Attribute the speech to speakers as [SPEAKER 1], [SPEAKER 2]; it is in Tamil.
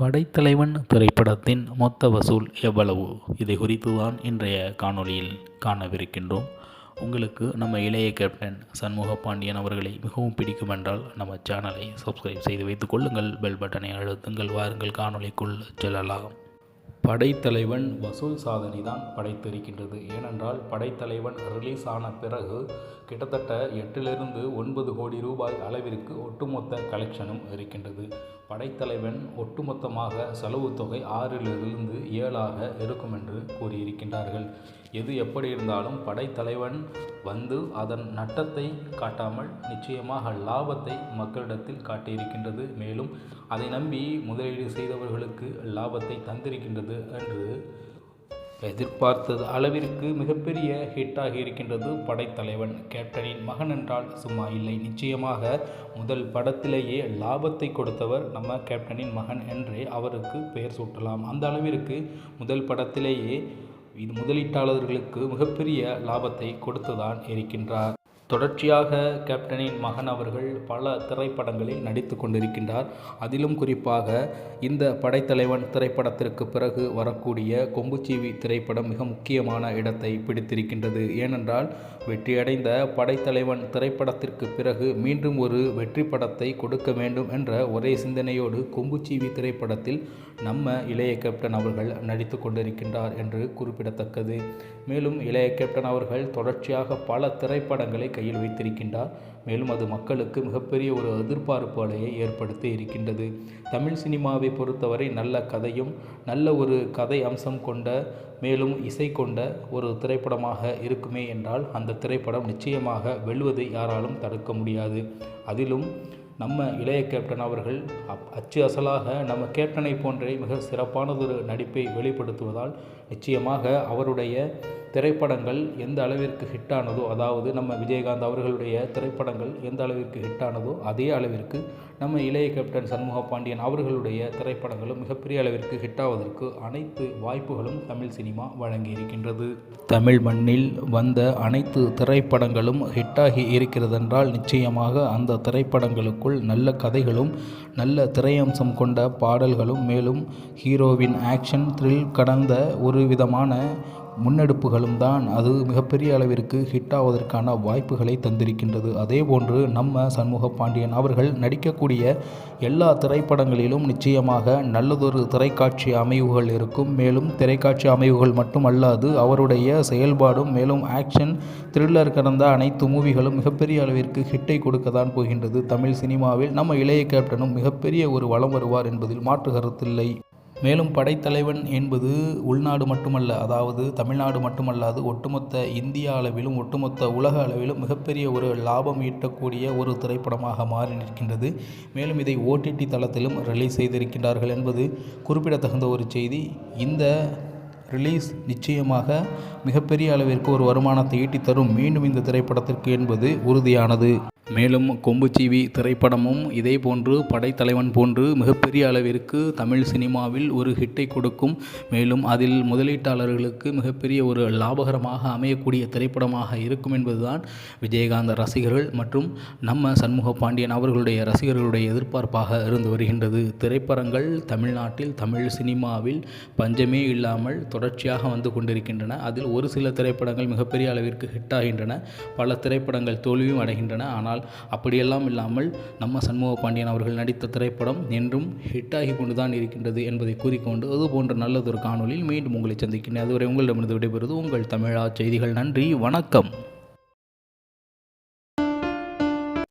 [SPEAKER 1] படைத்தலைவன் திரைப்படத்தின் மொத்த வசூல் எவ்வளவு? இதை குறித்து தான் இன்றைய காணொளியில் காணவிருக்கின்றோம். உங்களுக்கு நம்ம இளைய கேப்டன் சண்முக பாண்டியன் அவர்களை மிகவும் பிடிக்கும் என்றால் நம்ம சேனலை சப்ஸ்கிரைப் செய்து வைத்துக் கொள்ளுங்கள். பெல் பட்டனை அழுத்துங்கள். வாருங்கள். காணொளிக்குள் செல்லலாம். படைத்தலைவன் வசூல் சாதனை தான் படைத்திருக்கின்றது. ஏனென்றால் படைத்தலைவன் ரிலீஸ் ஆன பிறகு கிட்டத்தட்ட எட்டிலிருந்து ஒன்பது கோடி ரூபாய் அளவிற்கு ஒட்டுமொத்த கலெக்ஷனும் இருக்கின்றது. படைத்தலைவன் ஒட்டுமொத்தமாக செலவு தொகை ஆறிலிருந்து ஏழாக இருக்கும் என்று கூறியிருக்கின்றார்கள். எது எப்படி இருந்தாலும் படைத்தலைவன் வந்து அதன் நட்டத்தை காட்டாமல் நிச்சயமாக லாபத்தை மக்களிடத்தில் காட்டியிருக்கின்றது. மேலும் அதை நம்பி முதலீடு செய்தவர்களுக்கு லாபத்தை தந்திருக்கின்றது. என்று எதிர்பார்த்தது. அளவிற்கு மிகப்பெரிய ஹிட்டாகி இருக்கின்றது படைத்தலைவன். கேப்டனின் மகன் என்றால் சும்மா இல்லை. நிச்சயமாக முதல் படத்திலேயே லாபத்தை கொடுத்தவர் நம்ம கேப்டனின் மகன் என்றே அவருக்கு பெயர் சூட்டலாம். அந்த அளவிற்கு முதல் படத்திலேயே இது முதலீட்டாளர்களுக்கு மிகப்பெரிய லாபத்தை கொடுத்துதான் இருக்கின்றார். தொடர்ச்சியாக கேப்டனின் மகன் அவர்கள் பல திரைப்படங்களில் நடித்து கொண்டிருக்கின்றார். அதிலும் குறிப்பாக இந்த படைத்தலைவன் திரைப்படத்திற்கு பிறகு வரக்கூடிய கொம்புச்சீவி திரைப்படம் மிக முக்கியமான இடத்தை பிடித்திருக்கின்றது. ஏனென்றால் வெற்றியடைந்த படைத்தலைவன் திரைப்படத்திற்கு பிறகு மீண்டும் ஒரு வெற்றி படத்தை கொடுக்க வேண்டும் என்ற ஒரே சிந்தனையோடு கொம்புச்சீவி திரைப்படத்தில் நம்ம இளைய கேப்டன் அவர்கள் நடித்து கொண்டிருக்கின்றார் என்று குறிப்பிடத்தக்கது. மேலும் இளைய கேப்டன் அவர்கள் தொடர்ச்சியாக பல திரைப்படங்களை கையில் வைத்திருக்கின்றார். மேலும் அது மக்களுக்கு மிகப்பெரிய ஒரு எதிர்பார்ப்பு அலையை ஏற்படுத்தி இருக்கின்றது. தமிழ் சினிமாவை பொறுத்தவரை நல்ல கதையும் நல்ல ஒரு கதை அம்சம் கொண்ட மேலும் இசை கொண்ட ஒரு திரைப்படமாக இருக்குமே என்றால் அந்த திரைப்படம் நிச்சயமாக வெல்வதை யாராலும் தடுக்க முடியாது. அதிலும் நம்ம இளைய கேப்டன் அவர்கள் அப் அச்சு அசலாக நம்ம கேப்டனை போன்றே மிக சிறப்பானதொரு நடிப்பை வெளிப்படுத்துவதால் நிச்சயமாக அவருடைய திரைப்படங்கள் எந்த அளவிற்கு ஹிட்டானதோ அதாவது நம்ம விஜயகாந்த் அவர்களுடைய திரைப்படங்கள் எந்த அளவிற்கு ஹிட்டானதோ அதே அளவிற்கு நம்ம இளைய கேப்டன் சண்முக பாண்டியன் அவர்களுடைய திரைப்படங்களும் மிகப்பெரிய அளவிற்கு ஹிட்டாவதற்கு அனைத்து வாய்ப்புகளும் தமிழ் சினிமா வழங்கி இருக்கின்றது தமிழ் மண்ணில் வந்த அனைத்து திரைப்படங்களும் ஹிட்டாகி இருக்கிறதென்றால் நிச்சயமாக அந்த திரைப்படங்களுக்குள் நல்ல கதைகளும் நல்ல திரையம்சம் கொண்ட பாடல்களும் மேலும் ஹீரோவின் ஆக்ஷன் த்ரில் கடந்த ஒரு விதமான முன்னெடுப்புகளும் தான் அது மிகப்பெரிய அளவிற்கு ஹிட் ஆவதற்கான வாய்ப்புகளை தந்திருக்கின்றது. அதே போன்று நம்ம சண்முக பாண்டியன் அவர்கள் நடிக்கக்கூடிய எல்லா திரைப்படங்களிலும் நிச்சயமாக நல்லதொரு திரைக்காட்சி அமைவுகள் இருக்கும். மேலும் திரைக்காட்சி அமைவுகள் மட்டுமல்லாது அவருடைய செயல்பாடும் மேலும் ஆக்ஷன் த்ரில்லர் கடந்த அனைத்து மூவிகளும் மிகப்பெரிய அளவிற்கு ஹிட்டை கொடுக்க தான் போகின்றது. தமிழ் சினிமாவில் நம்ம இளைய கேப்டனும் மிகப்பெரிய ஒரு வளம் வருவார் என்பதில் மாற்று கருத்தில்லை. மேலும் படைத்தலைவன் என்பது உள்நாடு மட்டுமல்ல அதாவது தமிழ்நாடு மட்டுமல்லாது ஒட்டுமொத்த இந்திய அளவிலும் ஒட்டுமொத்த உலக அளவிலும் மிகப்பெரிய ஒரு லாபம் ஈட்டக்கூடிய ஒரு திரைப்படமாக மாறி நிற்கின்றது. மேலும் இதை ஓடிடி தளத்திலும் ரிலீஸ் செய்திருக்கின்றார்கள் என்பது குறிப்பிடத்தகுந்த ஒரு செய்தி. இந்த ரிலீஸ் நிச்சயமாக மிகப்பெரிய அளவிற்கு ஒரு வருமானத்தை ஈட்டி தரும் மீண்டும் இந்த திரைப்படத்திற்கு என்பது உறுதியானது. மேலும் கொம்புச்சீவி திரைப்படமும் இதே போன்று படைத்தலைவன் போன்று மிகப்பெரிய அளவிற்கு தமிழ் சினிமாவில் ஒரு ஹிட்டை கொடுக்கும். மேலும் அதில் முதலீட்டாளர்களுக்கு மிகப்பெரிய ஒரு லாபகரமாக அமையக்கூடிய திரைப்படமாக இருக்கும் என்பதுதான் விஜயகாந்த ரசிகர்கள் மற்றும் நம்ம சண்முக பாண்டியன் அவர்களுடைய ரசிகர்களுடைய எதிர்பார்ப்பாக இருந்து வருகின்றது. திரைப்படங்கள் தமிழ்நாட்டில் தமிழ் சினிமாவில் பஞ்சமே இல்லாமல் தொடர்ச்சியாக வந்து கொண்டிருக்கின்றன. அதில் ஒரு சில திரைப்படங்கள் மிகப்பெரிய அளவிற்கு ஹிட் ஆகின்றன. பல திரைப்படங்கள் தோல்வியும் அடைகின்றன. ஆனால் ஆனால் அப்படியெல்லாம் இல்லாமல் நம்ம சண்முக பாண்டியன் அவர்கள் நடித்த திரைப்படம் என்றும் ஹிட்டாகி கொண்டு தான் இருக்கின்றது என்பதை கூறிக்கொண்டு அது போன்ற நல்லதொரு காணொலியில் மீண்டும் உங்களை சந்திக்கின்றேன். அதுவரை உங்களிடமிருந்து விடைபெறுவது உங்கள் தமிழா செய்திகள். நன்றி வணக்கம்.